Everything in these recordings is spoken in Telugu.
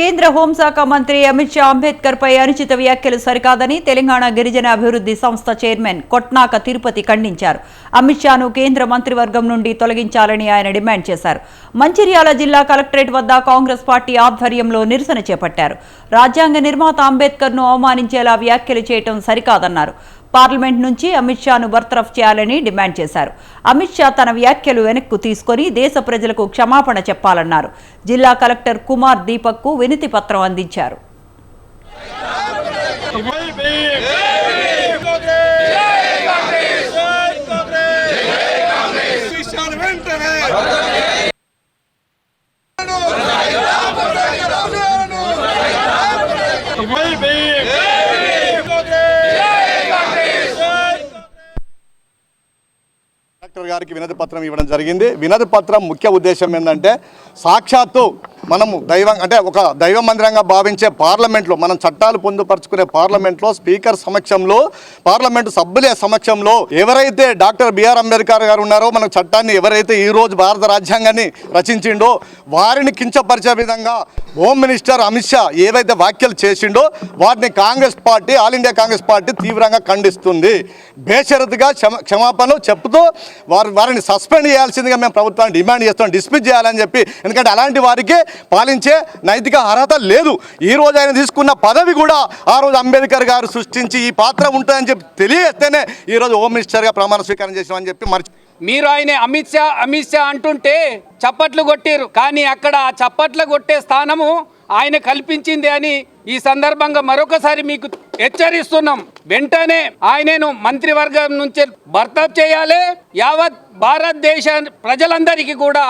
కేంద్ర హోంశాఖ మంత్రి అమిత్ షా అంబేద్కర్ పై అనుచిత వ్యాఖ్యలు సరికాదని తెలంగాణ గిరిజన అభివృద్ధి సంస్థ చైర్మన్ కొట్నాక తిరుపతి ఖండించారు. అమిత్ షాను కేంద్ర మంత్రివర్గం నుండి తొలగించాలని ఆయన డిమాండ్ చేశారు. మంచిర్యాల జిల్లా కలెక్టరేట్ వద్ద కాంగ్రెస్ పార్టీ ఆధ్వర్యంలో నిరసన చేపట్టారు. రాజ్యాంగ నిర్మాత అంబేద్కర్ను అవమానించేలా వ్యాఖ్యలు చేయటం సరికాదన్నారు. పార్లమెంట్ నుంచి అమిత్ షాను బర్తరఫ్ చేయాలని డిమాండ్ చేశారు. అమిత్ షా తన వ్యాఖ్యలు వెనక్కు తీసుకొని దేశ ప్రజలకు క్షమాపణ చెప్పాలన్నారు. జిల్లా కలెక్టర్ కుమార్ దీపక్కు వినతి పత్రం అందించారు. విషయాలు వెంటనే జై భీమ్. కలెక్టర్ గారికి వినతి పత్రం ఇవ్వడం జరిగింది. వినతి పత్రం ముఖ్య ఉద్దేశం ఏంటంటే సాక్షాత్తు మనము దైవం అంటే ఒక దైవ మందిరంగా భావించే పార్లమెంట్లో మనం చట్టాలు పొందుపరుచుకునే పార్లమెంట్లో స్పీకర్ సమక్షంలో పార్లమెంటు సభ్యుల సమక్షంలో ఎవరైతే డాక్టర్ బిఆర్ అంబేద్కర్ గారు ఉన్నారో మన చట్టాన్ని ఎవరైతే ఈ రోజు భారత రాజ్యాంగాన్ని రచించిండో వారిని కించపరిచే విధంగా హోమ్ మినిస్టర్ అమిత్ షా ఏవైతే వ్యాఖ్యలు చేసిండో వాటిని Congress party all India Congress party తీవ్రంగా ఖండిస్తుంది. బేషరతుగా క్షమ క్షమాపణలు చెప్తూ వారు వారిని సస్పెండ్ చేయాల్సిందిగా మేము ప్రభుత్వాన్ని డిమాండ్ చేస్తాం డిస్మిస్ చేయాలని చెప్పి ఎందుకంటే అలాంటి వారికి పాలించే నైతిక అర్హత లేదు. ఈ రోజు ఆయన తీసుకున్న పదవి కూడా ఆ రోజు అంబేద్కర్ గారు సృష్టించి ఈ పాత్ర ఉంటుందని చెప్పి తెలియస్తేనే ఈ రోజు హోమ్ మినిస్టర్గా ప్రమాణ స్వీకారం చేసామని చెప్పి మర్చి మీరు ఆయన అమిత్ షా అమిత్ షా అంటుంటే చప్పట్లు కొట్టారు. కానీ అక్కడ ఆ చప్పట్లు కొట్టే స్థానము ఆయన కల్పించింది అని ఈ సందర్భంగా మరొకసారి మీకు హెచ్చరిస్తున్నాం. వెంటనే ఆయనను మంత్రివర్గం నుంచి భర్త చేయాలి. యావత్ భారతదేశ ప్రజలందరికీ కూడా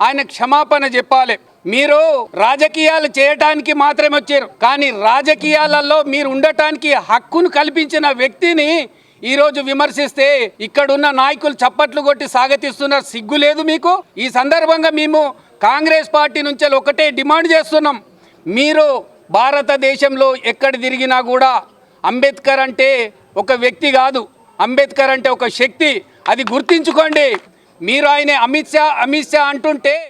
ఆయన క్షమాపణ చెప్పాలి. మీరు రాజకీయాలు చేయటానికి మాత్రమే వచ్చారు. కానీ రాజకీయాలలో మీరు ఉండటానికి హక్కును కల్పించిన వ్యక్తిని ఈరోజు విమర్శిస్తే ఇక్కడున్న నాయకులు చప్పట్లు కొట్టి సాగతిస్తున్నారు సిగ్గు లేదు మీకు? ఈ సందర్భంగా మేము కాంగ్రెస్ పార్టీ నుంచి ఒకటే డిమాండ్ చేస్తున్నాం. మీరు భారతదేశంలో ఎక్కడ తిరిగినా కూడా అంబేద్కర్ అంటే ఒక వ్యక్తి కాదు. అంబేద్కర్ అంటే ఒక శక్తి. అది గుర్తించుకోండి. మీరు ఆయన అమిత్ షా అమిత్ షా అంటుంటే